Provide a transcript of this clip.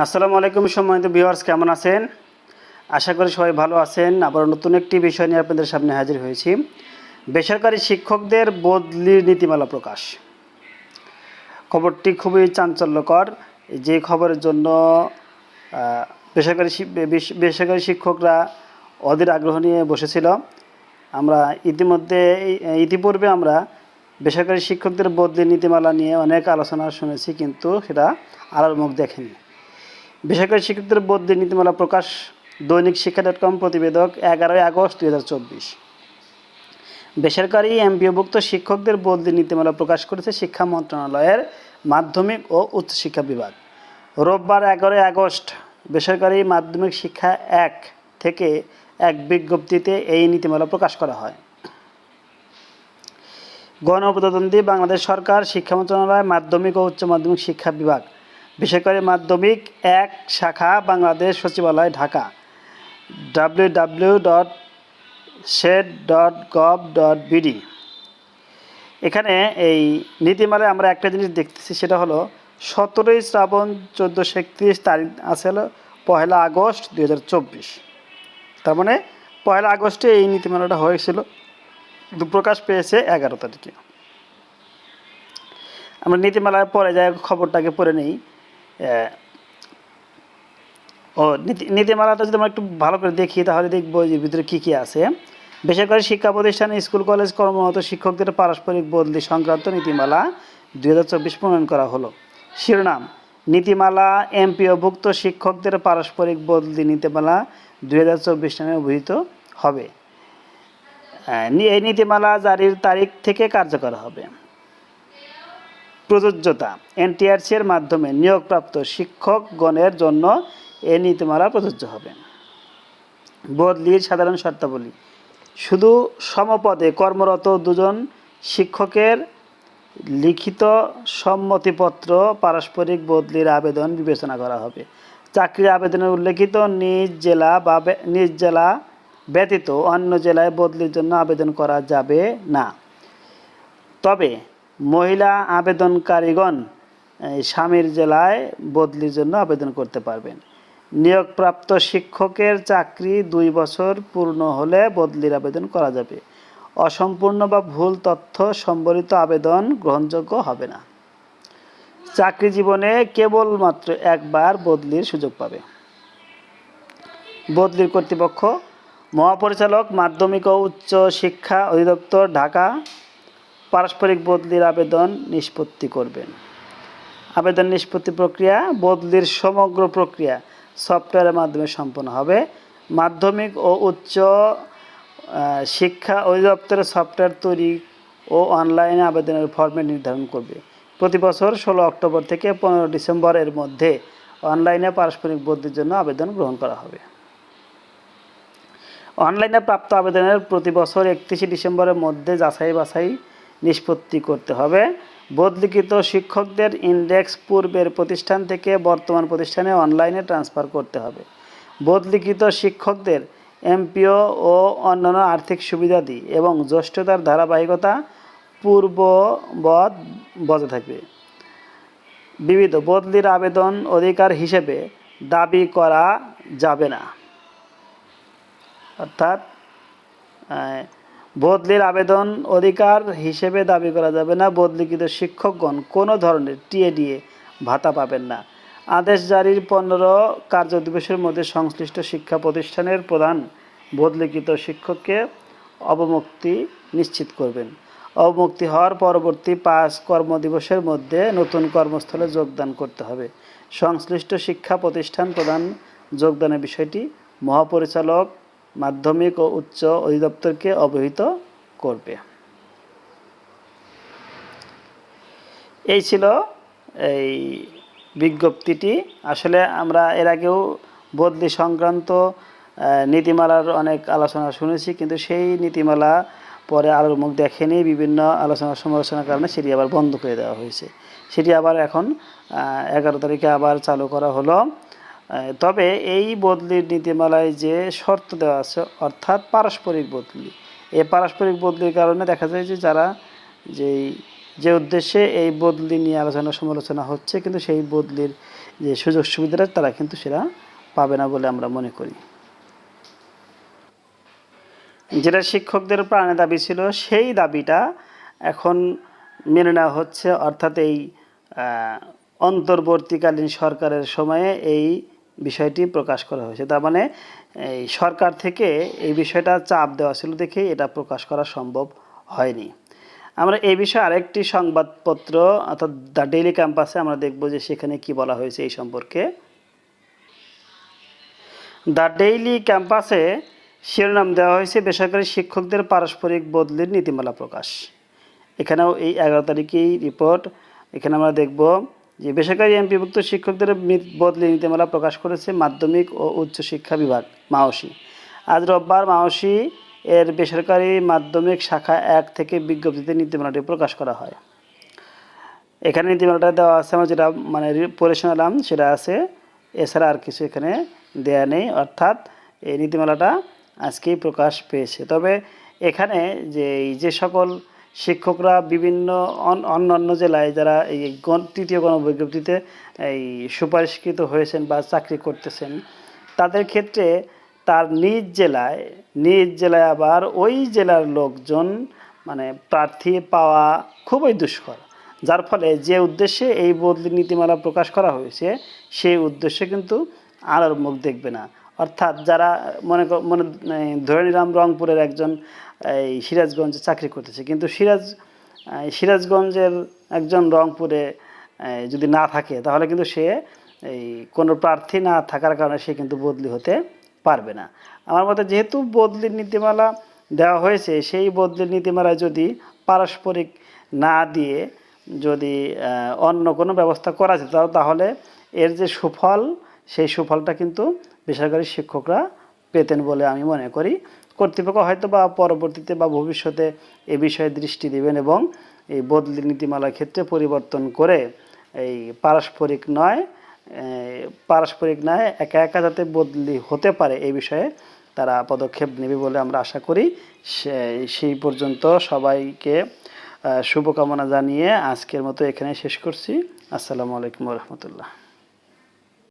আসসালামু আলাইকুম সম্মানিত ভিউয়ার্স, কেমন আছেন? আশা করি সবাই ভালো আছেন। আবার নতুন একটি বিষয় নিয়ে আপনাদের সামনে হাজির হয়েছি। বেসরকারি শিক্ষকদের বদলির নীতিমালা প্রকাশ। খবরটি খুবই চাঞ্চল্যকর। যে খবরের জন্য বেসরকারি বেসরকারি শিক্ষকরা অধীর আগ্রহ নিয়ে বসেছিল। আমরা ইতিমধ্যে, ইতিপূর্বে আমরা বেসরকারি শিক্ষকদের বদলি নীতিমালা নিয়ে অনেক আলোচনা শুনেছি, কিন্তু সেটা আলোর মুখ দেখেনি। বেসরকারি শিক্ষকদের বদলি নীতিমালা প্রকাশ দৈনিক শিক্ষা ডট কম প্রতিবেদক এগারোই আগস্ট দুই হাজার চব্বিশ। বেসরকারি এমপিওভুক্ত শিক্ষকদের বদলি নীতিমালা প্রকাশ করেছে শিক্ষা মন্ত্রণালয়ের মাধ্যমিক ও উচ্চশিক্ষা বিভাগ। রোববার এগারোই আগস্ট বেসরকারি মাধ্যমিক শিক্ষা এক থেকে এক বিজ্ঞপ্তিতে এই নীতিমালা প্রকাশ করা হয়। গণপ্রজাতন্ত্রী বাংলাদেশ সরকার শিক্ষা মন্ত্রণালয় মাধ্যমিক ও উচ্চ মাধ্যমিক শিক্ষা বিভাগ বেসরকারি মাধ্যমিক এক শাখা বাংলাদেশ সচিবালয়, Dhaka. W W dot dot gov dot এখানে এই নীতিমালায় আমরা একটা জিনিস দেখতেছি, সেটা হলো সতেরোই শ্রাবণ চোদ্দোশো একত্রিশ তারিখ আছে হলো পয়লা আগস্ট দুই হাজার চব্বিশ। তার মানে পয়লা আগস্টে এই নীতিমালাটা হয়েছিল কিন্তু প্রকাশ পেয়েছে এগারো তারিখে। আমরা নীতিমালায় পরে যাই খবরটাকে পড়ে নেই। ও নীতি নীতিমালাটা যদি আমরা একটু ভালো করে দেখি, তাহলে দেখব যে ভিতরে কী কী আছে। বেসরকারি শিক্ষা প্রতিষ্ঠানে, স্কুল, কলেজ, কর্মরত শিক্ষকদের পারস্পরিক বদলি সংক্রান্ত নীতিমালা দুই হাজার চব্বিশ প্রণয়ন করা হলো। শিরোনাম, নীতিমালা, এমপিওভুক্ত শিক্ষকদের পারস্পরিক বদলি নীতিমালা দুই হাজার চব্বিশ নামে অভিহিত হবে। এই নীতিমালা জারির তারিখ থেকে কার্যকর হবে। প্রযোজ্যতা। এনটিআরসি এর মাধ্যমে নিয়োগপ্রাপ্ত শিক্ষকগণের জন্য এ নীতিমালা প্রযোজ্য হবে। বদলির সাধারণ শর্তাবলী। শুধু সমপদে কর্মরত দুজন শিক্ষকের লিখিত সম্মতিপত্র পারস্পরিক বদলির আবেদন বিবেচনা করা হবে। চাকরির আবেদনে উল্লেখিত নিজ জেলা বা নিজ জেলা ব্যতীত অন্য জেলায় বদলির জন্য আবেদন করা যাবে না। তবে মহিলা আবেদনকারীগণ স্বামীর জেলায় বদলির জন্য আবেদন করতে পারবেন। নিয়োগপ্রাপ্ত শিক্ষকের চাকরি দুই বছর পূর্ণ হলে বদলির আবেদন করা যাবে। অসম্পূর্ণ বা ভুল তথ্য সম্বলিত আবেদন গ্রহণযোগ্য হবে না। চাকরি জীবনে কেবলমাত্র একবার বদলির সুযোগ পাবে। বদলির কর্তৃপক্ষ, মহাপরিচালক, মাধ্যমিক ও উচ্চ শিক্ষা অধিদপ্তর, ঢাকা পারস্পরিক বদলির আবেদন নিষ্পত্তি করবেন। আবেদন নিষ্পত্তি প্রক্রিয়া বদলির সমগ্র প্রক্রিয়া সফটওয়্যারের মাধ্যমে সম্পন্ন হবে। মাধ্যমিক ও উচ্চ শিক্ষা অধিদপ্তরের সফটওয়্যার তৈরি ও অনলাইনে আবেদনের ফরম্যাট নির্ধারণ করবে। প্রতি বছর ষোলো অক্টোবর থেকে পনেরো ডিসেম্বরের মধ্যে অনলাইনে পারস্পরিক বদলির জন্য আবেদন গ্রহণ করা হবে। অনলাইনে প্রাপ্ত আবেদনের প্রতি বছর একত্রিশে ডিসেম্বরের মধ্যে যাচাই বাছাই নিষ্পত্তি করতে হবে। বদলিকৃত শিক্ষকদের ইন্ডেক্স পূর্বের প্রতিষ্ঠান থেকে বর্তমান প্রতিষ্ঠানে অনলাইনে ট্রান্সফার করতে হবে। বদলিকৃত শিক্ষকদের এমপিও ও অন্যান্য আর্থিক সুবিধাদি এবং জ্যেষ্ঠতার ধারাবাহিকতা পূর্ববৎ বজায় থাকবে। বিবিধ বদলির আবেদন অধিকার হিসেবে দাবি করা যাবে না। অর্থাৎ বদলির আবেদন অধিকার হিসেবে দাবি করা যাবে না। বদলিকৃত শিক্ষকগণ কোনো ধরনের টিএডিএ ভাতা পাবেন না। আদেশ জারির পনেরো কার্য দিবসের মধ্যে সংশ্লিষ্ট শিক্ষা প্রতিষ্ঠানের প্রধান বদলিকৃত শিক্ষককে অবমুক্তি নিশ্চিত করবেন। অবমুক্তি হওয়ার পরবর্তী পাঁচ কর্মদিবসের মধ্যে নতুন কর্মস্থলে যোগদান করতে হবে। সংশ্লিষ্ট শিক্ষা প্রতিষ্ঠান প্রধান যোগদানের বিষয়টি মহাপরিচালক মাধ্যমিক ও উচ্চ অধিদপ্তরকে অবহিত করবে। এই ছিল এই বিজ্ঞপ্তিটি। আসলে আমরা এর আগেও বদলি সংক্রান্ত নীতিমালার অনেক আলোচনা শুনেছি, কিন্তু সেই নীতিমালা পরে আলোর মুখ দেখেনি। বিভিন্ন আলোচনা সমালোচনার কারণে সেটি আবার বন্ধ করে দেওয়া হয়েছে। সেটি আবার এখন এগারো তারিখে আবার চালু করা হলো। তবে এই বদলির নীতিমালায় যে শর্ত দেওয়া আছে, অর্থাৎ পারস্পরিক বদলি এই পারস্পরিক বদলির কারণে দেখা যায় যে যারা যেই, যে উদ্দেশ্যে এই বদলি নিয়ে আলোচনা, সমালোচনা হচ্ছে, কিন্তু সেই বদলির যে সুযোগ সুবিধাটা, তারা কিন্তু সেটা পাবে না বলে আমরা মনে করি। যেটা শিক্ষকদের প্রাণের দাবি ছিল, সেই দাবিটা এখন মেনে নেওয়া হচ্ছে, অর্থাৎ এই অন্তর্বর্তীকালীন সরকারের সময়ে এই বিষয়টি প্রকাশ করা হয়েছে। তার মানে এই সরকার থেকে এই বিষয়টা চাপ দেওয়া ছিল দেখেই এটা প্রকাশ করা সম্ভব হয়নি। আমরা এই বিষয়ে আরেকটি সংবাদপত্র, অর্থাৎ দ্য ডেইলি ক্যাম্পাসে আমরা দেখব যে সেখানে কি বলা হয়েছে এই সম্পর্কে। দ্য ডেইলি ক্যাম্পাসে শিরোনাম দেওয়া হয়েছে বেসরকারি শিক্ষকদের পারস্পরিক বদলির নীতিমালা প্রকাশ। এখানেও এই এগারো তারিখেই রিপোর্ট এখানে আমরা দেখব যে বেসরকারি এমপিভুক্ত শিক্ষকদের বদলি নীতিমালা প্রকাশ করেছে মাধ্যমিক ও উচ্চ শিক্ষা বিভাগ, মাওসি। আজ রোববার মাওসি এর বেসরকারি মাধ্যমিক শাখা এক থেকে বিজ্ঞপ্তিতে নীতিমালাটি প্রকাশ করা হয়। এখানে নীতিমালাটা দেওয়া আছে, আমার যেটা মানে পড়ে শোনালাম সেটা আছে, এছাড়া আর কিছু এখানে দেয়া নেই, অর্থাৎ এই নীতিমালাটা আজকেই প্রকাশ পেয়েছে। তবে এখানে যে এই যে সকল শিক্ষকরা বিভিন্ন অন- অন্যান্য জেলায় যারা এই তৃতীয় গণবিজ্ঞপ্তিতে এই সুপারিশকৃত হয়েছেন বা চাকরি করতেছেন, তাদের ক্ষেত্রে তার নিজ জেলায় নিজ জেলায় আবার ওই জেলার লোকজন মানে প্রার্থী পাওয়া খুবই দুষ্কর। যার ফলে যে উদ্দেশ্যে এই বদলি নীতিমালা প্রকাশ করা হয়েছে, সেই উদ্দেশ্যে কিন্তু আলোর মুখ দেখবে না। অর্থাৎ যারা মনে মনে ধরে নিলাম রংপুরের একজন, এই, সিরাজগঞ্জে চাকরি করতেছে। কিন্তু সিরাজ সিরাজগঞ্জের একজন রংপুরে যদি না থাকে, তাহলে কিন্তু সে, এই, কোনো প্রার্থী না থাকার কারণে সে কিন্তু বদলি হতে পারবে না। আমার মতে যেহেতু বদলির নীতিমালা দেওয়া হয়েছে, সেই বদলির নীতিমালায় যদি পারস্পরিক না দিয়ে যদি অন্য কোনো ব্যবস্থা করা যেত, তাহলে এর যে সুফল সেই সুফলটা কিন্তু বেসরকারি শিক্ষকরা পেতেন বলে আমি মনে করি। কর্তৃপক্ষ হয়তো বা পরবর্তীতে বা ভবিষ্যতে এ বিষয়ে দৃষ্টি দেবেন এবং এই বদলি নীতিমালার ক্ষেত্রে পরিবর্তন করে এই পারস্পরিক নয় পারস্পরিক নয়, একা একা যাতে বদলি হতে পারে এই বিষয়ে তারা পদক্ষেপ নেবে বলে আমরা আশা করি। সেই পর্যন্ত সবাইকে শুভকামনা জানিয়ে আজকের মতো এখানে শেষ করছি। আসসালামু আলাইকুম রহমতুল্লাহ।